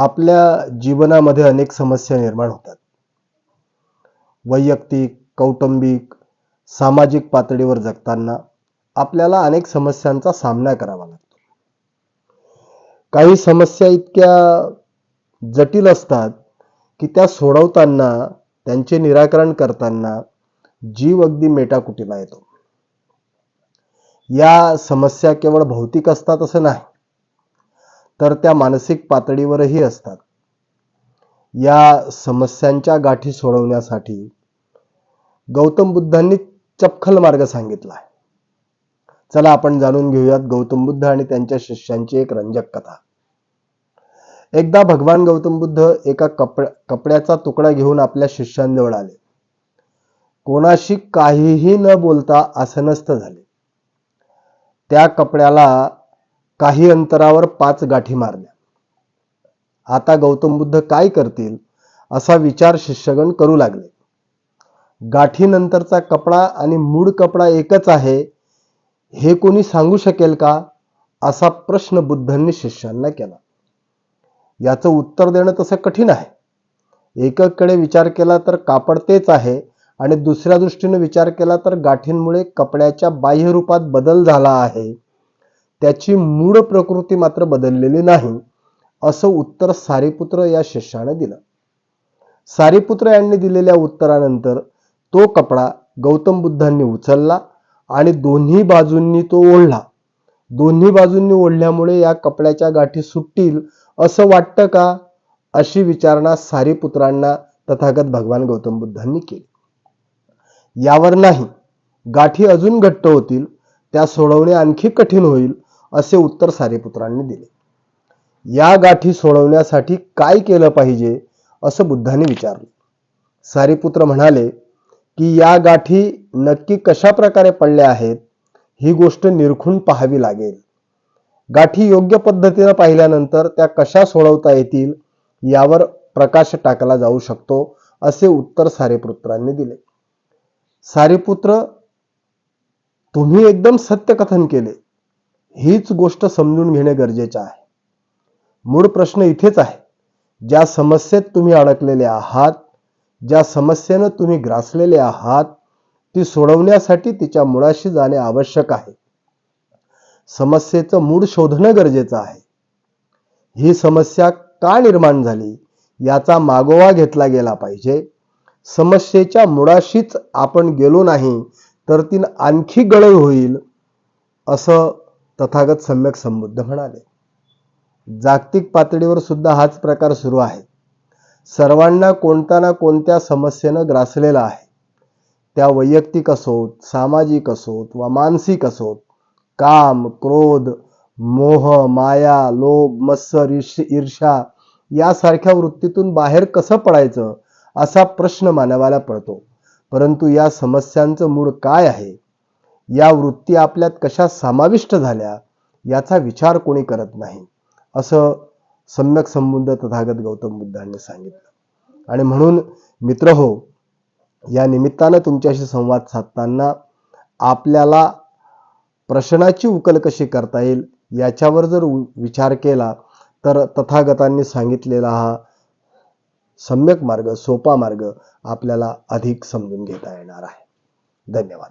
आपल्या जीवनामध्ये अनेक समस्या निर्माण होतात. वैयक्तिक कौटुंबिक सामाजिक पातळीवर जगताना आपल्याला अनेक समस्यांचा सामना करावा लागतो. काही समस्या इतक्या जटिल असतात की त्या सोडवताना त्यांचे निराकरण करताना जीव अगदी मेटाकुटीला येतो. या समस्या केवळ भौतिक असतात असं नाही तर त्या मानसिक पातळीवरही असतात. या समस्यांच्या गाठी सोडवण्यासाठी गौतम बुद्धांनी चपखल मार्ग सांगितला आहे. चला आपण जाणून घेऊयात गौतम बुद्ध आणि त्यांच्या शिष्यांची एक रंजक कथा. एकदा भगवान गौतम बुद्ध एका कपड कपड्याचा तुकडा घेऊन आपल्या शिष्यांजवळ आले. कोणाशी काहीही न बोलता आसनस्थ झाले. त्या कपड्याला काही अंतरावर पाच गाठी मारल्या. आता गौतम बुद्ध काय करतील असा विचार शिष्यगण करू लागले. गाठीनंतरचा कपडा आणि मूळ कपडा एकच आहे हे कोणी सांगू शकेल का असा प्रश्न बुद्धांनी शिष्यांना केला. याचं उत्तर देणं तसं कठीण आहे. एकाकडे विचार केला तर कापड तेच आहे आणि दुसऱ्या दृष्टीने विचार केला तर गाठींमुळे कपड्याच्या बाह्यरूपात बदल झाला आहे. त्याची मूळ प्रकृती मात्र बदललेली नाही असं उत्तर सारीपुत्र या शिष्याने दिलं. सारीपुत्र यांनी दिलेल्या उत्तरानंतर तो कपडा गौतम बुद्धांनी उचलला आणि दोन्ही बाजूंनी तो ओढला. दोन्ही बाजूंनी ओढल्यामुळे या कपड्याच्या गाठी सुटतील असं वाटतं का? अशी विचारणा सारीपुत्रांना तथागत भगवान गौतम बुद्धांनी केली. यावर नाही गाठी अजून घट्ट होतील त्या सोडवणे आणखी कठीण होईल असे उत्तर सारेपुत्रांनी दिले. या गाठी सोडवण्यासाठी काय केलं पाहिजे असं बुद्धांनी विचारलं. सारीपुत्र म्हणाले की या गाठी नक्की कशा प्रकारे पडल्या आहेत ही गोष्ट निरखून पाहावी लागेल. गाठी योग्य पद्धतीनं पाहिल्यानंतर त्या कशा सोडवता येतील यावर प्रकाश टाकला जाऊ शकतो असे उत्तर सारेपुत्रांनी दिले. सारीपुत्र तुम्ही एकदम सत्य कथन केले. हीच गोष्ट समजून घेणे गरजेचे आहे. मूळ प्रश्न इथेच आहे. ज्या समस्येत तुम्ही अडकलेले आहात ज्या समस्येनं तुम्ही ग्रासलेले आहात ती सोडवण्यासाठी तिच्या मुळाशी जाणे आवश्यक आहे. समस्येचं मूळ शोधणं गरजेचं आहे. ही समस्या का निर्माण झाली याचा मागोवा घेतला गेला पाहिजे. समस्येच्या मुळाशीच आपण गेलो नाही तर ती आणखी गळळ होईल असं तथागत सम्यक संबुद्ध म्हणाले. जागतिक पातळीवर सुद्धा हाच प्रकार सुरू आहे. सर्वांना कोणता ना कोणत्या समस्येनं ग्रासलेला आहे. त्या वैयक्तिक असोत सामाजिक असोत वा मानसिक असोत काम क्रोध मोह माया लोभ मत्सर ईर्षा यासारख्या वृत्तीतून बाहेर कसं पडायचं असा प्रश्न मानवाला पडतो. परंतु या समस्यांचं मूळ काय आहे? या वृत्ती आपल्यात कशा समाविष्ट झाल्या याचा विचार कोणी करत नाही असं सम्यक संबुद्ध तथागत गौतम बुद्धांनी सांगितलं. आणि म्हणून मित्र हो या निमित्तानं तुमच्याशी संवाद साधताना आपल्याला प्रश्नाची उकल कशी करता येईल याच्यावर जर विचार केला तर तथागतांनी सांगितलेला हा सम्यक मार्ग सोपा मार्ग आपल्याला अधिक समजून घेता येणार आहे. धन्यवाद.